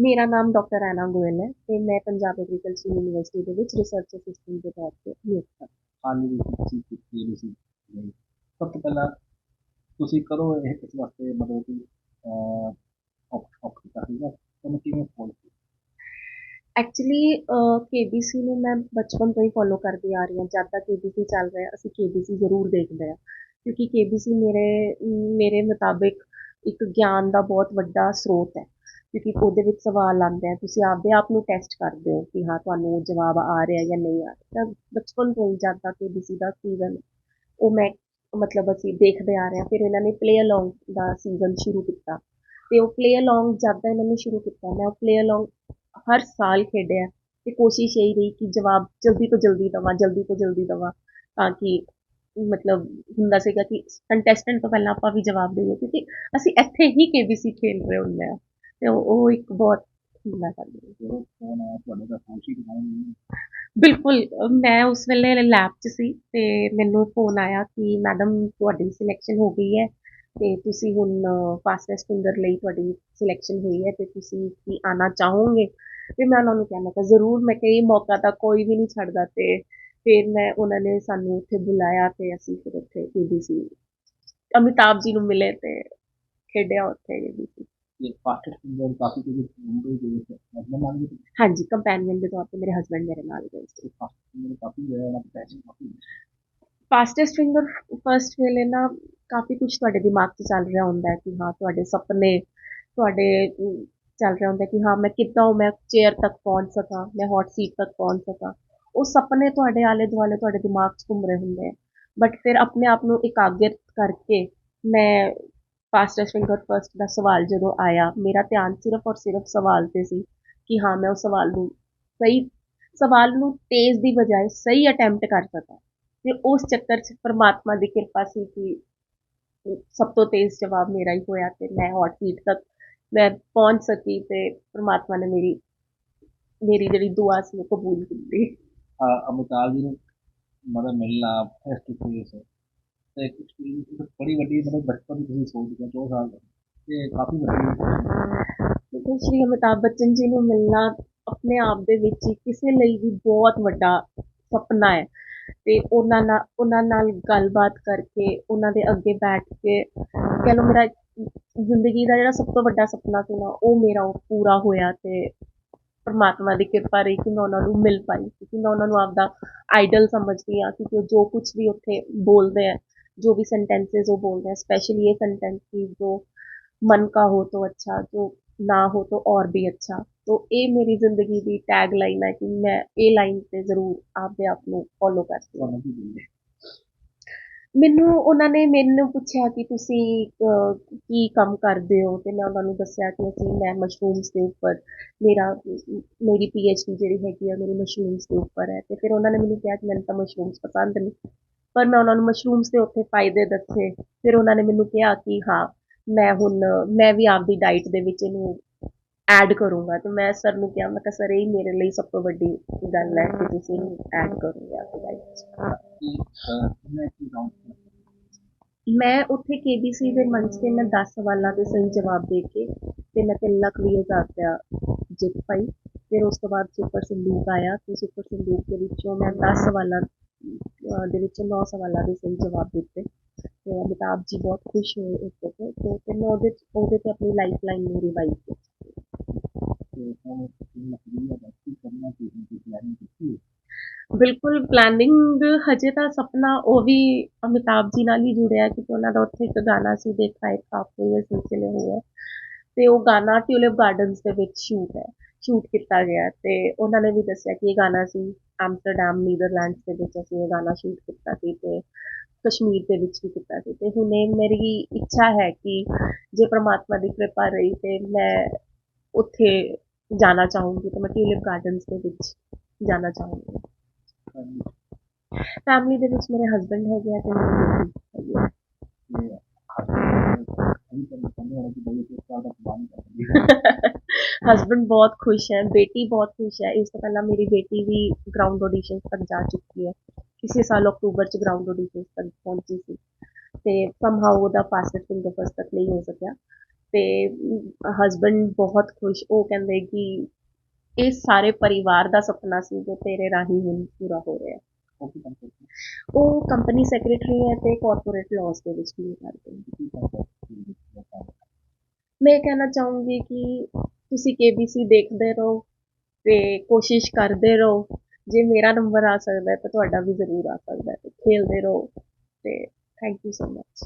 ਮੇਰਾ ਨਾਮ ਡਾਕਟਰ ਐਨਾ ਗੋਇਲ ਹੈ ਤੇ ਮੈਂ ਪੰਜਾਬ ਐਗਰੀਕਲਚਰ ਯੂਨੀਵਰਸਿਟੀ ਦੇ ਵਿੱਚ ਰਿਸਰਚ ਅਸਿਸਟੈਂਟ ਦੇ ਤੌਰ ਤੇ ਨਿਯੁਕਤ ਹਾਂ। ਹਾਲ ਹੀ ਵਿੱਚ ਤੁਸੀਂ ਕੀਤੀ ਤੁਸੀਂ। ਸਭ ਤੋਂ ਪਹਿਲਾਂ ਤੁਸੀਂ ਕਦੋਂ ਇਹ ਇਸ ਵਾਸਤੇ ਮਤਲਬ ਕਿ ਆਪਟ ਕੀਤਾ ਸੀਗਾ ਤੁਹਾਨੂੰ ਕਿਵੇਂ ਕੀਤਾ? ਐਕਚੁਅਲੀ ਕੇਬੀਸੀ ਨੂੰ ਮੈਂ ਬਚਪਨ ਤੋਂ ਹੀ ਫੋਲੋ ਕਰਦੀ ਆ ਰਹੀ ਹਾਂ। ਜਦ ਤੱਕ ਕੇਬੀਸੀ ਚੱਲ ਰਿਹਾ ਅਸੀਂ ਕੇਬੀਸੀ ਜ਼ਰੂਰ ਦੇਖਦੇ ਹਾਂ। ਕਿਉਂਕਿ ਕੇਬੀਸੀ ਮੇਰੇ ਮੇਰੇ ਮੁਤਾਬਿਕ ਇੱਕ ਗਿਆਨ ਦਾ ਬਹੁਤ ਵੱਡਾ ਸਰੋਤ ਹੈ। ਕਿਉਂਕਿ ਉਹਦੇ ਵਿੱਚ ਸਵਾਲ ਆਉਂਦੇ ਆ, ਤੁਸੀਂ ਆਪਦੇ ਆਪ ਨੂੰ ਟੈਸਟ ਕਰਦੇ ਹੋ ਕਿ ਹਾਂ ਤੁਹਾਨੂੰ ਉਹ ਜਵਾਬ ਆ ਰਿਹਾ ਜਾਂ ਨਹੀਂ ਆ ਰਿਹਾ। ਤਾਂ ਬਚਪਨ ਤੋਂ ਹੀ ਜਦ ਤੱਕ ਕੇਬੀਸੀ ਦਾ ਸੀਜ਼ਨ ਉਹ ਮੈਂ ਮਤਲਬ ਅਸੀਂ ਦੇਖਦੇ ਆ ਰਹੇ ਹਾਂ, ਫਿਰ ਇਹਨਾਂ ਨੇ ਪਲੇ ਅਲੋਂਗ ਦਾ ਸੀਜ਼ਨ ਸ਼ੁਰੂ ਕੀਤਾ। ਤੇ ਉਹ ਪਲੇ ਅਲੋਂਗ ਜਦ ਦਾ ਇਹਨਾਂ ਨੇ ਸ਼ੁਰੂ ਕੀਤਾ, ਮੈਂ ਉਹ ਪਲੇ ਅਲੋਂਗ ਹਰ ਸਾਲ ਖੇਡਿਆ ਤੇ ਕੋਸ਼ਿਸ਼ ਇਹੀ ਰਹੀ ਕਿ ਜਵਾਬ ਜਲਦੀ ਤੋਂ ਜਲਦੀ ਦਵਾਂ, ਜਲਦੀ ਤੋਂ ਜਲਦੀ ਦਵਾਂ ਤਾਂ ਕਿ ਮਤਲਬ ਹੁੰਦਾ ਸੀਗਾ ਕਿ ਕੰਟੈਸਟੈਂਟ ਤੋਂ ਪਹਿਲਾਂ ਆਪਾਂ ਵੀ ਜਵਾਬ ਦੇਈਏ, ਕਿਉਂਕਿ ਅਸੀਂ ਇੱਥੇ ਹੀ ਕੇਬੀਸੀ ਖੇਡ ਰਹੇ ਹੁੰਦੇ ਆ। ਤੇ ਉਹ ਇੱਕ ਬਹੁਤ ਦਿਖਾਉਣ ਬਿਲਕੁਲ ਮੈਂ ਉਸ ਵੇਲੇ ਲੈਬ 'ਚ ਸੀ ਤੇ ਮੈਨੂੰ ਫੋਨ ਆਇਆ ਕਿ ਮੈਡਮ ਤੁਹਾਡੀ ਸਿਲੈਕਸ਼ਨ ਹੋ ਗਈ ਹੈ ਤੇ ਤੁਸੀਂ ਹੁਣ ਫਾਸਟੈਸਟ ਫਿੰਗਰ ਲਈ ਤੁਹਾਡੀ ਸਿਲੈਕਸ਼ਨ ਹੋਈ ਹੈ ਤੇ ਤੁਸੀਂ ਕੀ ਆਣਾ ਚਾਹੋਗੇ? ਤੇ ਮੈਂ ਉਹਨਾਂ ਨੂੰ ਕਿਹਾ ਮੈਂ ਕਿਹਾ ਜ਼ਰੂਰ। ਮੈਂ ਕਿਹਾ ਇਹ ਮੌਕਾ ਤਾਂ ਕੋਈ ਵੀ ਨਹੀਂ ਛੱਡਦਾ। ਤੇ ਫਿਰ ਮੈਂ ਉਹਨਾਂ ਨੇ ਸਾਨੂੰ ਉੱਥੇ ਬੁਲਾਇਆ ਤੇ ਅਸੀਂ ਫਿਰ ਉੱਥੇ ਸੀ। ਅਮਿਤਾਭ ਜੀ ਨੂੰ ਮਿਲੇ ਤੇ ਖੇਡਿਆ ਉੱਥੇ ABC ਤੇ ਫਾਸਟ ਫਿੰਗਰ ਕਾਫੀ ਕੁਝ ਮੁੰਬਈ ਦੇ ਵਿੱਚ ਮਤਲਬ ਨਾਲ ਵੀ ਹਾਂਜੀ ਕੰਪੈਨੀਅਨ ਦੇ ਤੌਰ ਤੇ ਮੇਰੇ ਹਸਬੰਡ ਮੇਰੇ ਨਾਲ ਗਏ ਸੀ। ਫਾਸਟ ਫਿੰਗਰ ਕਾਫੀ ਜਿਹੜਾ ਨਾ ਪੈਸ਼ਨ ਕਾਫੀ ਫਾਸਟੈਸਟ ਫਿੰਗਰ ਫਰਸਟ ਵੇਲੇ ਨਾ ਕਾਫੀ ਕੁਝ ਤੁਹਾਡੇ ਦਿਮਾਗ 'ਚ ਚੱਲ ਰਿਹਾ ਹੁੰਦਾ ਹੈ ਕਿ ਹਾਂ ਤੁਹਾਡੇ ਸੁਪਨੇ ਤੁਹਾਡੇ ਚੱਲ ਰਿਹਾ ਹੁੰਦਾ ਕਿ ਹਾਂ ਮੈਂ ਕਿੱਦਾਂ ਮੈਂ ਚੇਅਰ ਤੱਕ ਪਹੁੰਚ ਸਕਾਂ ਮੈਂ ਹੌਟ ਸੀਟ ਤੱਕ ਪਹੁੰਚ ਸਕਾਂ। ਉਹ ਸੁਪਨੇ ਤੁਹਾਡੇ ਆਲੇ ਦੁਆਲੇ ਤੁਹਾਡੇ ਦਿਮਾਗ 'ਚ ਘੁੰਮ ਰਹੇ ਹੁੰਦੇ ਆ। ਬਟ ਫਿਰ ਆਪਣੇ ਆਪ ਨੂੰ ਇਕਾਗਰਿਤ ਕਰਕੇ ਮੈਂ ਫਾਸਟੈਸਟ ਫਿੰਗਰ ਫਰਸਟ ਦਾ ਸਵਾਲ ਜਦੋਂ ਆਇਆ, ਮੇਰਾ ਧਿਆਨ ਸਿਰਫ ਔਰ ਸਿਰਫ ਸਵਾਲ ਤੇ ਸੀ ਕਿ ਹਾਂ, ਮੈਂ ਉਸ ਸਵਾਲ ਨੂੰ ਸਹੀ, ਸਵਾਲ ਨੂੰ ਤੇਜ਼ ਦੀ ਬਜਾਏ ਸਹੀ ਅਟੈਂਪਟ ਕਰ ਸਕਾਂ। ਤੇ ਉਸ ਚੱਕਰ 'ਚ ਪ੍ਰਮਾਤਮਾ ਦੀ ਕਿਰਪਾ ਸੀ ਕਿ ਸਭ ਤੋਂ ਤੇਜ਼ ਜਵਾਬ ਮੇਰਾ ਹੀ ਹੋਇਆ ਤੇ ਮੈਂ ਹੌਟ ਸੀਟ ਤੱਕ ਮੈਂ ਪਹੁੰਚ ਸਕੀ ਤੇ ਪ੍ਰਮਾਤਮਾ ਨੇ ਮੇਰੀ ਮੇਰੀ ਜਿਹੜੀ ਦੁਆ ਸੀ ਉਹ ਕਬੂਲ ਕੀਤੀ। ਅਮਿਤਾਭ ਜੀ ਨੂੰ ਮਤਲਬ ਮਿਲਣਾ ਫੇਸ ਟੂ ਫੇਸ ਤੇ ਇੱਕ ਬੜੀ ਵੱਡੀ ਮਤਲਬ ਬਚਪਨ ਤੋਂ ਤੁਸੀਂ ਸੋਚਦੇ 2 ਸਾਲ ਦਾ। ਤੇ ਕਾਫੀ ਵੱਡੀ ਦੇਖੋ ਸ਼੍ਰੀ ਅਮਿਤਾਭ ਬੱਚਨ ਜੀ ਨੂੰ ਮਿਲਣਾ ਆਪਣੇ ਆਪ ਦੇ ਵਿੱਚ ਹੀ ਕਿਸੇ ਲਈ ਵੀ ਬਹੁਤ ਵੱਡਾ ਸੁਪਨਾ ਹੈ। ਤੇ ਉਹਨਾਂ ਨਾਲ ਉਹਨਾਂ ਨਾਲ ਗੱਲਬਾਤ ਕਰਕੇ, ਉਹਨਾਂ ਦੇ ਅੱਗੇ ਬੈਠ ਕੇ, ਕਹਿ ਲਓ ਮੇਰਾ ਜ਼ਿੰਦਗੀ ਦਾ ਜਿਹੜਾ ਸਭ ਤੋਂ ਵੱਡਾ ਸੁਪਨਾ ਸੀ ਨਾ, ਉਹ ਮੇਰਾ ਉਹ ਪੂਰਾ ਹੋਇਆ ਤੇ ਪਰਮਾਤਮਾ ਦੀ ਕਿਰਪਾ ਰਹੀ ਕਿ ਮੈਂ ਉਹਨਾਂ ਨੂੰ ਮਿਲ ਪਾਈ ਕਿਉਂਕਿ ਮੈਂ ਉਹਨਾਂ ਨੂੰ ਆਪਦਾ ਆਈਡਲ ਸਮਝਦੀ ਹਾਂ, ਕਿਉਂਕਿ ਉਹ ਜੋ ਕੁਝ ਵੀ ਉੱਥੇ ਬੋਲਦੇ ਆ जो भी सेंटेंसेस वो बोल रहे हैं स्पेशली ये सेंटेंस कि जो मन का हो तो अच्छा जो ਨਾ ਹੋ ਤਾਂ ਔਰ ਵੀ ਅੱਛਾ ਤੋਂ ਇਹ ਮੇਰੀ ਜ਼ਿੰਦਗੀ ਦੀ ਟੈਗ ਲਾਈਨ ਹੈ ਕਿ ਮੈਂ ਇਹ ਲਾਈਨ ਤੇ ਜ਼ਰੂਰ ਆਪਦੇ ਆਪ ਨੂੰ ਫੋਲੋ ਕਰਦੀ ਹਾਂ ਮੈਨੂੰ ਉਹਨਾਂ ਨੇ ਮੈਨੂੰ ਪੁੱਛਿਆ ਕਿ ਤੁਸੀਂ ਕੀ ਕੰਮ ਕਰਦੇ ਹੋ ਤੇ ਮੈਂ ਉਹਨਾਂ ਨੂੰ ਦੱਸਿਆ ਕਿ ਅਸੀਂ ਮੈਂ ਮਸ਼ਰੂਮਸ ਦੇ ਉੱਪਰ ਮੇਰਾ ਮੇਰੀ ਪੀ ਐੱਚ ਡੀ ਜਿਹੜੀ ਹੈਗੀ ਆ ਮੇਰੀ ਮਸ਼ਰੂਮਸ ਦੇ ਉੱਪਰ ਹੈ ਤੇ ਫਿਰ ਉਹਨਾਂ ਨੇ ਮੈਨੂੰ ਕਿਹਾ ਕਿ ਮੈਨੂੰ ਤਾਂ ਮਸ਼ਰੂਮਸ ਪਸੰਦ ਨਹੀਂ ਪਰ ਮੈਂ ਉਹਨਾਂ ਨੂੰ ਮਸ਼ਰੂਮਸ ਦੇ ਉੱਤੇ ਫਾਇਦੇ ਦੱਸੇ। ਫਿਰ ਉਹਨਾਂ ਨੇ ਮੈਨੂੰ ਕਿਹਾ ਕਿ ਹਾਂ, ਮੈਂ ਹੁਣ, ਮੈਂ ਵੀ ਆਪਦੀ ਡਾਈਟ ਦੇ ਵਿੱਚ ਇਹਨੂੰ ਐਡ ਕਰੂੰਗਾ। ਤੇ ਮੈਂ ਸਰ ਨੂੰ ਕਿਹਾ, ਮੈਂ ਕਿਹਾ ਸਰ ਇਹ ਮੇਰੇ ਲਈ ਸਭ ਤੋਂ ਵੱਡੀ ਗੱਲ ਹੈ ਕਿ ਤੁਸੀਂ ਇਹਨੂੰ ਐਡ ਕਰੋਗੇ ਆਪਦੀ ਡਾਈਟ 'ਚ ਮੈਂ ਉੱਥੇ ਕੇਬੀਸੀ ਦੇ ਮੰਚ ਤੇ ਮੈਂ 10 ਸਵਾਲਾਂ ਦੇ ਸਹੀ ਜਵਾਬ ਦੇ ਕੇ ਤੇ ਮੈਂ 3 ਲੱਖ ਵੀਹ ਹਜ਼ਾਰ ਰੁਪਇਆ ਜਿੱਤ ਪਾਈ। ਫਿਰ ਉਸ ਤੋਂ ਬਾਅਦ ਸੁਪਰ ਸੰਦੂਕ ਆਇਆ ਤੇ ਸੁਪਰ ਸੰਦੂਕ ਦੇ ਵਿੱਚੋਂ ਮੈਂ 10 ਸਵਾਲਾਂ ਦੇ ਵਿੱਚੋਂ 9 ਸਵਾਲਾਂ ਦੇ ਸਹੀ ਜਵਾਬ ਦਿੱਤੇ ਤੇ ਅਮਿਤਾਭ ਜੀ ਬਹੁਤ ਖੁਸ਼ ਹੋਏ ਉਸ ਤੇ ਤੇ ਫਿਰ ਮੈਂ ਉਹਦੇ ਉਹਦੇ ਤੇ ਆਪਣੀ ਲਾਈਫ ਲਾਈਨ ਨੂੰ ਰਿਵਾਈਵ ਕੀਤੀ ਤੇ ਕੀ ਕੀ ਕੀ ਕੀ? ਬਿਲਕੁਲ ਪਲੈਨਿੰਗ ਹਜੇ ਤਾਂ ਸੁਪਨਾ ਉਹ ਵੀ ਅਮਿਤਾਭ ਜੀ ਨਾਲ ਹੀ ਜੁੜਿਆ ਕਿਉਂਕਿ ਉਹਨਾਂ ਦਾ ਉੱਥੇ ਇੱਕ ਗਾਣਾ ਸੀ ਦੇਖਾ ਇੱਕ ਕਾਫੀ ਇਹ ਸਿਲਸਿਲੇ ਹੋਏ। ਤੇ ਉਹ ਗਾਣਾ ਟਿਊਲਿਪ ਗਾਰਡਨਸ ਦੇ ਵਿੱਚ ਸ਼ੂਟ ਹੈ ਸ਼ੂਟ ਕੀਤਾ ਗਿਆ ਤੇ ਉਹਨਾਂ ਨੇ ਵੀ ਦੱਸਿਆ ਕਿ ਇਹ ਗਾਣਾ ਸੀ एम्स्टरडम नीदरलैंड दे बिच गाना शूट किया कश्मीर दे बिच बी कीता ते मेरी इच्छा है कि जो परमात्मा की कृपा रही तो मैं उत्थै जाना चाहूँगी ते में ट्यूलिप गार्डन्स दे जाना चाहूँगी फैमली दे मेरे हस्बैंड है ऐ ते मेरी बेटी हैगी ऐ ਹਸਬੰਡ ਬਹੁਤ ਖੁਸ਼ ਹੈ ਬੇਟੀ ਬਹੁਤ ਖੁਸ਼ ਹੈ। ਇਸ ਤੋਂ ਪਹਿਲਾਂ ਮੇਰੀ ਬੇਟੀ ਵੀ ਗਰਾਊਂਡ ਆਡੀਸ਼ਨਸ ਤੱਕ ਜਾ ਚੁੱਕੀ ਹੈ। ਇਸੇ ਸਾਲ ਅਕਤੂਬਰ ਚ ਗਰਾਊਂਡ ਆਡੀਸ਼ਨਸ ਤੱਕ ਪਹੁੰਚੀ ਸੀ। ਤੇ ਸਮਹਾਉ ਉਹਦਾ ਫਾਸਟ ਫਿੰਗਰ ਫਸਟ ਤੱਕ ਨਹੀਂ ਹੋ ਸਕਿਆ। ਤੇ ਹਸਬੰਡ ਬਹੁਤ ਖੁਸ਼। ਉਹ ਕਹਿੰਦੇ ਕਿ ਇਹ ਸਾਰੇ ਪਰਿਵਾਰ ਦਾ ਸੁਪਨਾ ਸੀ ਜੋ ਤੇਰੇ ਰਾਹੀਂ ਹੁਣ ਪੂਰਾ ਹੋ ਰਿਹਾ ਉਹ ਕੰਪਨੀ ਸੈਕਟਰੀ ਹੈ ਤੇ ਕਾਰਪੋਰੇਟ ਲਾਜ਼ ਦੇ ਵਿੱਚ ਵੀ ਕਰਦੇ ਮੈਂ ਕਹਿਣਾ ਚਾਹੂੰਗੀ ਕਿ ਤੁਸੀਂ KBC ਦੇਖਦੇ ਰਹੋ ਤੇ ਕੋਸ਼ਿਸ਼ ਕਰਦੇ ਰਹੋ। ਜੇ ਮੇਰਾ ਨੰਬਰ ਆ ਸਕਦਾ ਤਾਂ ਤੁਹਾਡਾ ਵੀ ਜ਼ਰੂਰ ਆ ਸਕਦਾ ਹੈ। ਖੇਲਦੇ ਰਹੋ ਤੇ ਥੈਂਕ ਯੂ ਸੋ ਮਚ